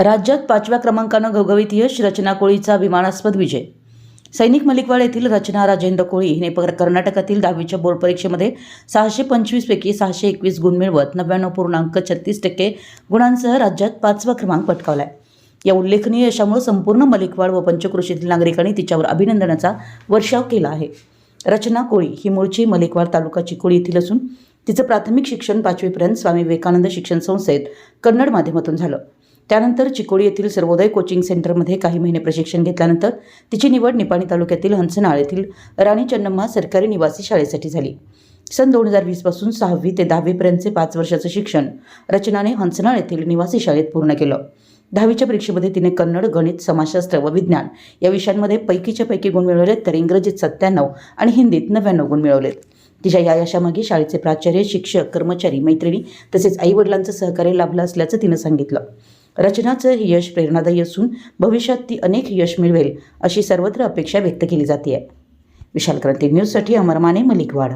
राज्यात पाचव्या क्रमांकानं घवघवीत यश रचना कोळीचा विमानास्पद विजय. सैनिक मलिकवाड येथील रचना राजेंद्र कोळी हिने कर्नाटकातील दहावीच्या बोर्ड परीक्षेमध्ये सहाशे पंचवीसपैकी सहाशे एकवीस गुण मिळवत नव्याण्णव पूर्णांक छत्तीस टक्के गुणांसह राज्यात पाचवा क्रमांक पटकावलाय. या उल्लेखनीय यशामुळे संपूर्ण मलिकवाड व पंचकृषीतील नागरिकांनी तिच्यावर अभिनंदनाचा वर्षाव केला आहे. रचना कोळी ही मूळची मलिकवाड तालुका चिकोळी येथील असून तिचं प्राथमिक शिक्षण पाचवीपर्यंत स्वामी विवेकानंद शिक्षण संस्थेत कन्नड माध्यमातून झालं. त्यानंतर चिकोडी येथील सर्वोदय कोचिंग सेंटरमध्ये काही महिने प्रशिक्षण घेतल्यानंतर तिची निवड निपाणी तालुक्यातील हंसनाळ येथील राणी चन्नम्मा सरकारी निवासी शाळेसाठी झाली. सन दोन हजार वीसपासून सहावी ते दहावीपर्यंतचे पाच वर्षाचं शिक्षण रचनाने हंसनाळ येथील निवासी शाळेत पूर्ण केलं. दहावीच्या परीक्षेमध्ये तिने कन्नड गणित समाजशास्त्र व विज्ञान या विषयांमध्ये पैकीच्या पैकी गुण मिळवलेत तर इंग्रजीत सत्त्याण्णव आणि हिंदीत नव्याण्णव गुण मिळवलेत. तिच्या या यशामागे शाळेचे प्राचार्य शिक्षक कर्मचारी मैत्रिणी तसेच आईवडिलांचं सहकार्य लाभलं असल्याचं तिनं सांगितलं. रचनाचं हे यश प्रेरणादायी असून भविष्यात ती अनेक यश मिळवेल अशी सर्वत्र अपेक्षा व्यक्त केली जाते विशाल क्रांती न्यूजसाठी अमर माने मलिकवाड.